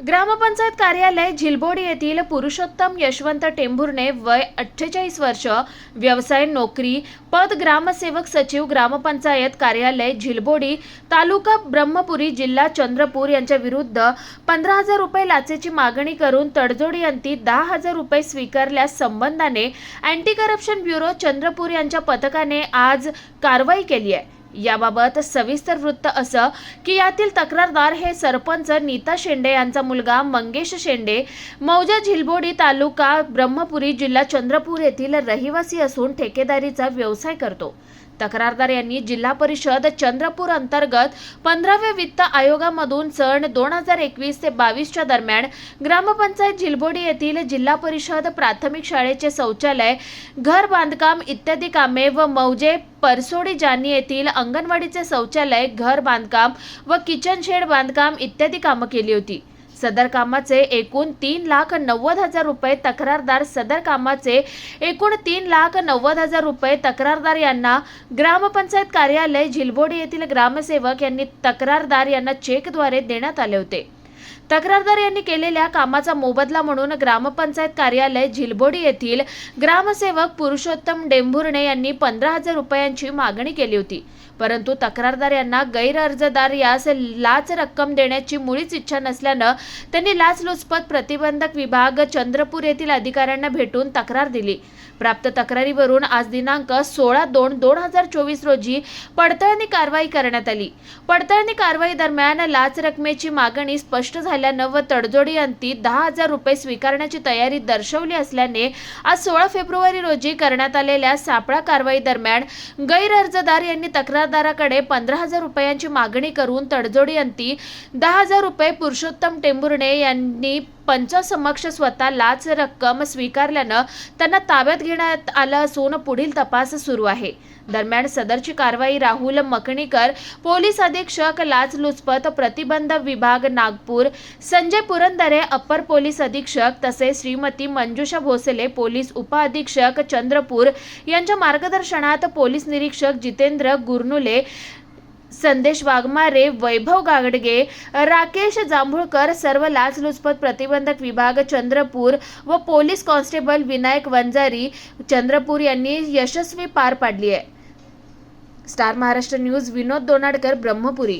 ग्रामपंचायत कार्यालय झिलबोडी येथील पुरुषोत्तम यशवंत टेंभुर्णे वय अठ्ठेचाळीस वर्ष व्यवसाय नोकरी पद ग्रामसेवक सचिव ग्रामपंचायत कार्यालय झिलबोडी तालुका ब्रह्मपुरी जिल्हा चंद्रपूर यांच्या विरुद्ध पंधरा हजार रुपये लाचेची मागणी करून तडजोडी अंती दहा हजार रुपये स्वीकारल्यास संबंधाने अँटी करप्शन ब्युरो चंद्रपूर यांच्या पथकाने आज कारवाई केली आहे. याबाबत सविस्तर वृत्त असं की यातील तक्रारदार हे सरपंच नीता शेंडे यांचा मुलगा मंगेश शेंडे मौजा झिलबोडी तालुका ब्रह्मपुरी जिल्हा चंद्रपूर येथील रहिवासी असून ठेकेदारीचा व्यवसाय करतो. तक्रारदार यांनी जिल्हा परिषद चंद्रपूर अंतर्गत पंधराव्या वित्त आयोगामधून सन दोन हजार एकवीस ते बावीसच्या दरम्यान ग्रामपंचायत झिलबोडी येथील जिल्हा परिषद प्राथमिक शाळेचे शौचालय घर बांधकाम इत्यादी कामे व मौजे परसोडी जानी येथील अंगणवाडीचे शौचालय घर बांधकाम व किचन शेड बांधकाम इत्यादी कामं केली होती. सदर कामाचे एकूण तीन लाख नव्वद हजार रुपये तक्रारदार सदर कामाचे एकूण तीन लाख नव्वद हजार रुपये तक्रारदार यांना ग्रामपंचायत कार्यालय झिलबोडी येथील ग्रामसेवक यांनी तक्रारदार यांना चेकद्वारे देण्यात आले होते. तक्रारदार यांनी केलेल्या कामाचा मोबदला म्हणून ग्रामपंचायत कार्यालय झिलबोडी येथील ग्रामसेवक पुरुषोत्तम डेंभुर्णे यांनी पंधरा हजार रुपयांची मागणी केली होती. परंतु तक्रारदार यांना गैरअर्जदार यास लाच रक्कम देण्याची मुळीच इच्छा नसल्यानं त्यांनी लाचलुचपत प्रतिबंधक विभाग चंद्रपूर येथील अधिकाऱ्यांना भेटून तक्रार दिली. प्राप्त तक्रारीवरून आज दिनांक सोळा दोन दोन हजार चोवीस रोजी पडताळणी कारवाई करण्यात आली. पडताळणी कारवाई दरम्यान लाच रकमेची मागणी स्पष्ट झाल्यानं व तडजोडी अंती दहा हजार रुपये स्वीकारण्याची तयारी दर्शवली असल्याने आज सोळा फेब्रुवारी रोजी करण्यात आलेल्या सापळा कारवाई दरम्यान गैरअर्जदार यांनी तक्रारदाराकडे पंधरा हजार रुपयांची मागणी करून तडजोडी अंती दहा हजार रुपये पुरुषोत्तम टेंभुर्णे यांनी पंचासमक्ष स्वतः लाच रक्कम स्वीकारल्यानं त्यांना ताब्यात घेण्यात आलं असून पुढील तपास सुरू आहे. दरम्यान सदरची कारवाई राहुल मकणीकर पोलीस अधीक्षक लाचलुचपत प्रतिबंध विभाग नागपूर संजय पुरंदरे अप्पर पोलीस अधीक्षक तसेच श्रीमती मंजुषा भोसले पोलीस उपअधीक्षक चंद्रपूर यांच्या मार्गदर्शनात पोलीस निरीक्षक जितेंद्र गुरनुले संदेश वाघमारे वैभव गागडगे राकेश जांभूळकर सर्व लाचलुचपत प्रतिबंधक विभाग चंद्रपूर व पोलीस कॉन्स्टेबल विनायक वंजारी चंद्रपूर यांनी यशस्वी पार पाडली आहे. Star Maharashtra news Vinod Donadkar Brahmapuri.